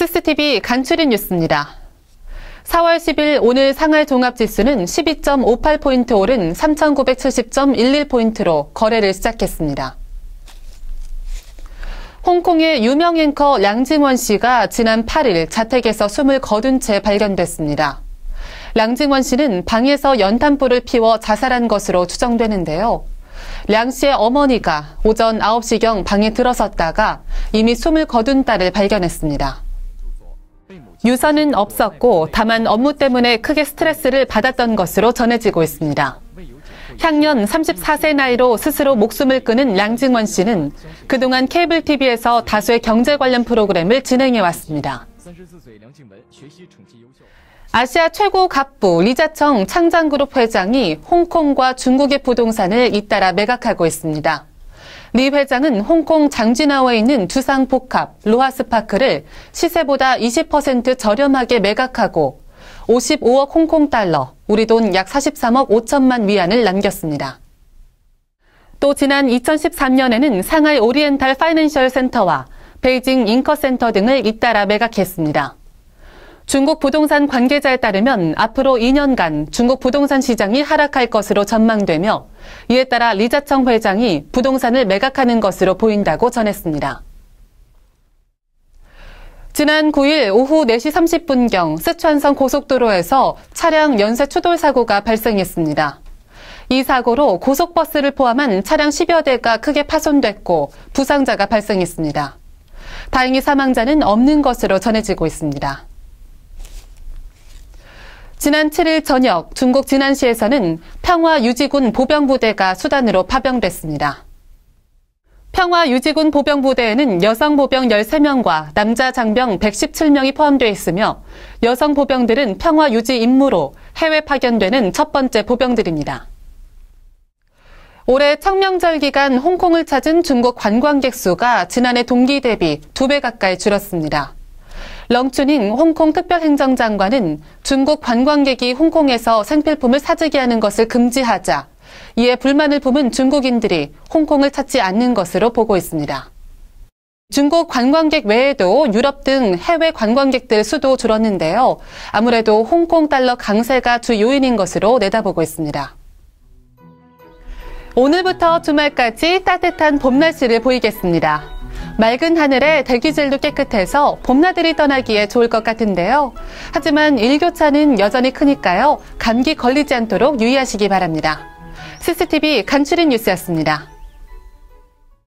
CCTV 간추린 뉴스입니다. 4월 10일 오늘 상할 종합지수는 12.58포인트 오른 3,970.11포인트로 거래를 시작했습니다. 홍콩의 유명 앵커 량징원 씨가 지난 8일 자택에서 숨을 거둔 채 발견됐습니다. 량징원 씨는 방에서 연탄불을 피워 자살한 것으로 추정되는데요. 량 씨의 어머니가 오전 9시경 방에 들어섰다가 이미 숨을 거둔 딸을 발견했습니다. 유서는 없었고 다만 업무 때문에 크게 스트레스를 받았던 것으로 전해지고 있습니다. 향년 34세 나이로 스스로 목숨을 끊은 량징원 씨는 그동안 케이블 TV에서 다수의 경제 관련 프로그램을 진행해 왔습니다. 아시아 최고 갑부 리자청 창장그룹 회장이 홍콩과 중국의 부동산을 잇따라 매각하고 있습니다. 리 회장은 홍콩 장진하오에 있는 두상 복합 로하스파크를 시세보다 20% 저렴하게 매각하고 55억 홍콩 달러, 우리 돈 약 43억 5천만 위안을 남겼습니다. 또 지난 2013년에는 상하이 오리엔탈 파이낸셜 센터와 베이징 잉커 센터 등을 잇따라 매각했습니다. 중국 부동산 관계자에 따르면 앞으로 2년간 중국 부동산 시장이 하락할 것으로 전망되며 이에 따라 리자청 회장이 부동산을 매각하는 것으로 보인다고 전했습니다. 지난 9일 오후 4시 30분경 스촨성 고속도로에서 차량 연쇄 추돌 사고가 발생했습니다. 이 사고로 고속버스를 포함한 차량 10여 대가 크게 파손됐고 부상자가 발생했습니다. 다행히 사망자는 없는 것으로 전해지고 있습니다. 지난 7일 저녁 중국 진안시에서는 평화 유지군 보병부대가 수단으로 파병됐습니다. 평화 유지군 보병부대에는 여성 보병 13명과 남자 장병 117명이 포함되어 있으며 여성 보병들은 평화 유지 임무로 해외 파견되는 첫 번째 보병들입니다. 올해 청명절 기간 홍콩을 찾은 중국 관광객 수가 지난해 동기 대비 2배 가까이 줄었습니다. 렁춘잉 홍콩 특별행정장관은 중국 관광객이 홍콩에서 생필품을 사재기 하는 것을 금지하자 이에 불만을 품은 중국인들이 홍콩을 찾지 않는 것으로 보고 있습니다. 중국 관광객 외에도 유럽 등 해외 관광객들 수도 줄었는데요. 아무래도 홍콩 달러 강세가 주 요인인 것으로 내다보고 있습니다. 오늘부터 주말까지 따뜻한 봄 날씨를 보이겠습니다. 맑은 하늘에 대기질도 깨끗해서 봄나들이 떠나기에 좋을 것 같은데요. 하지만 일교차는 여전히 크니까요. 감기 걸리지 않도록 유의하시기 바랍니다. CCTV 간추린 뉴스였습니다.